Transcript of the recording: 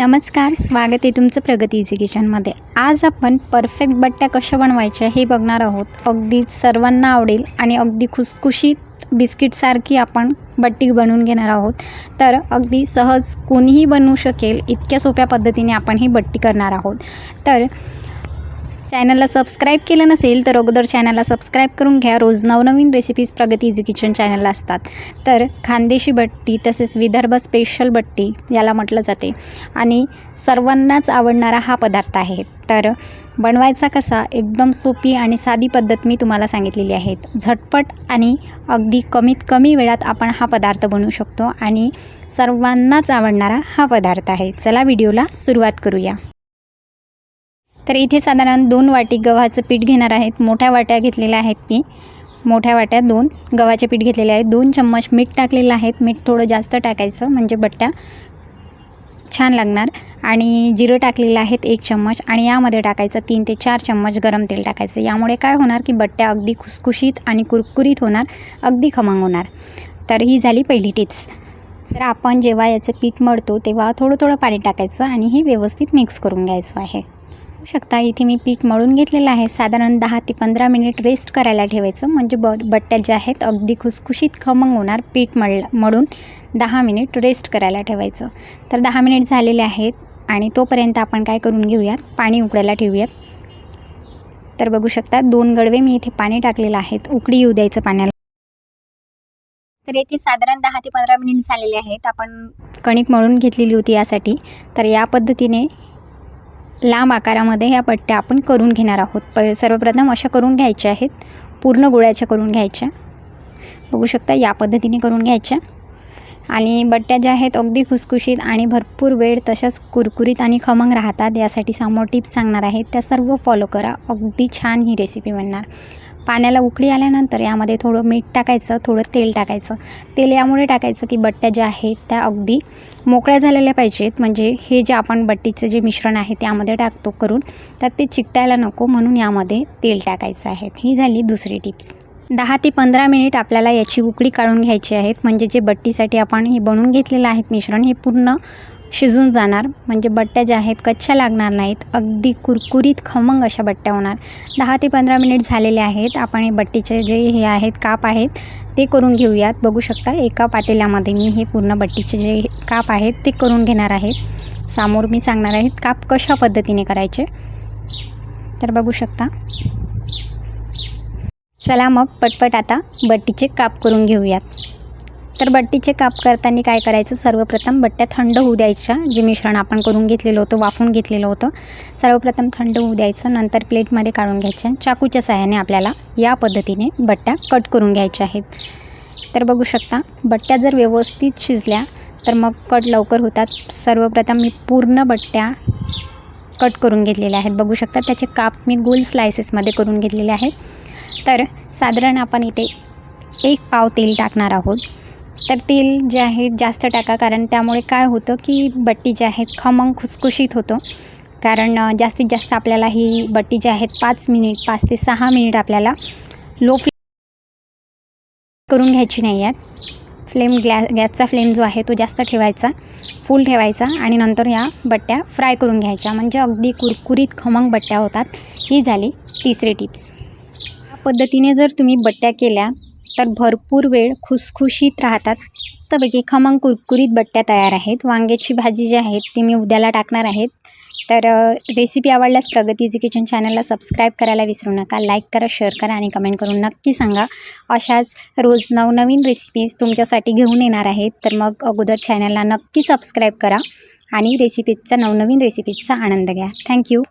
नमस्कार स्वागत आहे तुमचं प्रगतीचे किचनमध्ये आज आपण परफेक्ट बट्ट्या कशा बनवायच्या हे बघणार आहोत. अगदी सर्वांना आवडेल आणि अगदी खुसखुशीत बिस्किटसारखी आपण बट्टी बनवून घेणार आहोत. तर अगदी सहज कोणीही बनवू शकेल इतक्या सोप्या पद्धतीने आपण ही बट्टी करणार आहोत. तर चॅनलला सबस्क्राईब केलं नसेल तर अगोदर चॅनलला सबस्क्राईब करून घ्या. रोज नवनवीन रेसिपीज प्रगती इझी किचन चॅनलला असतात. तर खानदेशी बट्टी तसेच विदर्भ स्पेशल बट्टी याला म्हटलं जाते. आणि सर्वांनाच आवडणारा हा पदार्थ आहे. तर बनवायचा कसा? एकदम सोपी आणि साधी पद्धत मी तुम्हाला सांगितलेली आहेत झटपट आणि अगदी कमीत कमी वेळात आपण हा पदार्थ बनवू शकतो आणि सर्वांनाच आवडणारा हा पदार्थ आहे. चला व्हिडिओला सुरुवात करूया. तर इथे साधारण दोन वाटी गव्हाचं पीठ घेणार आहेत. मोठ्या वाट्या घेतलेल्या आहेत मी मोठ्या वाट्या दोन गव्हाचे पीठ घेतलेले आहेत. दोन चम्मच मीठ टाकलेलं आहेत मीठ थोडं जास्त टाकायचं म्हणजे बट्ट्या छान लागणार. आणि जिरं टाकलेलं आहेत एक चम्मच आणि यामध्ये टाकायचं तीन ते चार चम्मच गरम तेल टाकायचं. यामुळे काय होणार की बट्ट्या अगदी खुसखुशीत आणि कुरकुरीत होणार अगदी खमंग होणार. तर ही झाली पहिली टिप्स. तर आपण जेव्हा याचं पीठ मळतो तेव्हा थोडं थोडं पाणी टाकायचं आणि हे व्यवस्थित मिक्स करून घ्यायचं आहे. शकता. इथे मी पीठ मळून घेतलेलं आहे. साधारण दहा ते पंधरा मिनिट रेस्ट करायला ठेवायचं. म्हणजे ब बट्ट्या ज्या आहेत अगदी खुसखुशीत खमंग होणार. पीठ मळलं मळून दहा मिनिट रेस्ट करायला ठेवायचं. तर दहा मिनिट झालेले आहेत आणि तोपर्यंत आपण काय करून घेऊयात? पाणी उकडायला ठेवूयात. तर बघू शकता दोन गडवे मी इथे पाणी टाकलेलं आहेत. उकडी येऊ द्यायचं पाण्याला. तर येथे साधारण दहा ते पंधरा मिनिट झालेले आहेत. आपण कणिक मळून घेतलेली होती यासाठी. तर या पद्धतीने लांब आकारामध्ये ह्या पट्ट्या आपण करून घेणार आहोत. प सर्वप्रथम अशा करून घ्यायच्या आहेत. पूर्ण गोळ्याच्या करून घ्यायच्या. बघू शकता या पद्धतीने करून घ्यायच्या. आणि बट्ट्या ज्या आहेत अगदी खुसखुशीत आणि भरपूर वेळ तशाच कुरकुरीत आणि खमंग राहतात. यासाठी समोर टिप्स सांगणार आहेत त्या सर्व फॉलो करा. अगदी छान ही रेसिपी बनणार. पाण्याला उकळी आल्यानंतर यामध्ये थोडं मीठ टाकायचं थोडं तेल टाकायचं. तेल यामुळे टाकायचं की बट्ट्या ज्या आहेत त्या अगदी मोकळ्या झालेल्या पाहिजेत. म्हणजे हे जे आपण बट्टीचं जे मिश्रण आहे त्यामध्ये टाकतो करून तर ते चिकटायला नको म्हणून यामध्ये तेल टाकायचं आहे. ही झाली दुसरी टिप्स. दहा ते पंधरा मिनिट आपल्याला याची उकळी काढून घ्यायची आहेत. म्हणजे जे बट्टीसाठी आपण हे बनवून घेतलेलं आहे मिश्रण हे पूर्ण शिजून जाणार. म्हणजे बट्ट्या ज्या आहेत कच्च्या लागणार नाहीत. अगदी कुरकुरीत खमंग अशा बट्ट्या होणार. दहा ते पंधरा मिनिट झालेले आहेत. आपण हे बट्टीचे जे हे आहेत काप आहेत ते करून घेऊयात. बघू शकता एका पातेल्यामध्ये मी हे पूर्ण बट्टीचे जे काप आहेत ते करून घेणार आहेत समोर मी सांगणार आहेत काप कशा पद्धतीने करायचे. तर बघू शकता. चला मग पटपट आता बट्टीचे काप करून घेऊयात. तर बट्टीचे काप करताना काय करायचं? सर्वप्रथम बट्ट्या थंड होऊ द्यायच्या. जे मिश्रण आपण करून घेतलेलं होतं वाफून घेतलेलं होतं सर्वप्रथम थंड होऊ द्यायचं. नंतर प्लेटमध्ये काढून घ्यायच्या चाकूच्या सहाय्याने आपल्याला या पद्धतीने बट्ट्या कट करून घ्यायच्या आहेत. तर बघू शकता बट्ट्या जर व्यवस्थित शिजल्या तर मग कट लवकर होतात. सर्वप्रथम मी पूर्ण बट्ट्या कट करून घेतलेल्या आहेत. बघू शकता त्याचे काप मी गोल स्लायसेसमध्ये करून घेतलेले आहेत. तर साधारण आपण इथे एक पाव तेल टाकणार आहोत. तर तेल जे आहे जास्त टाका कारण त्यामुळे काय होतं की बट्टी जे आहेत खमंग खुसखुशीत होतं. कारण जास्तीत जास्त आपल्याला ही बट्टी जी आहेत पाच मिनिट पाच ते सहा मिनिट आपल्याला लो फ्लेम करून घ्यायची नाही आहेत फ्लेम ग्लॅ गॅसचा फ्लेम जो आहे तो जास्त ठेवायचा फुल ठेवायचा आणि नंतर या बट्ट्या फ्राय करून घ्यायच्या. म्हणजे अगदी कुरकुरीत खमंग बट्ट्या होतात. ही झाली तिसरी टिप्स या पद्धतीने जर तुम्ही बट्ट्या केल्या तर भरपूर वेळ खुसखुशीत राहतात. मस्तपैकी खमंग कुरकुरीत बट्ट्या तयार आहेत. वांग्याची भाजी जी आहे ती मी उद्याला टाकणार आहेत तर रेसिपी आवडल्यास प्रगतीचे किचन चॅनलला सबस्क्राईब करायला विसरू नका. लाईक करा शेअर करा आणि कमेंट करून नक्की सांगा. अशाच रोज नवनवीन रेसिपीज तुमच्यासाठी घेऊन येणार आहेत. तर मग अगोदर चॅनलला नक्की सबस्क्राईब करा आणि रेसिपीजचा नवनवीन रेसिपीजचा आनंद घ्या. थँक्यू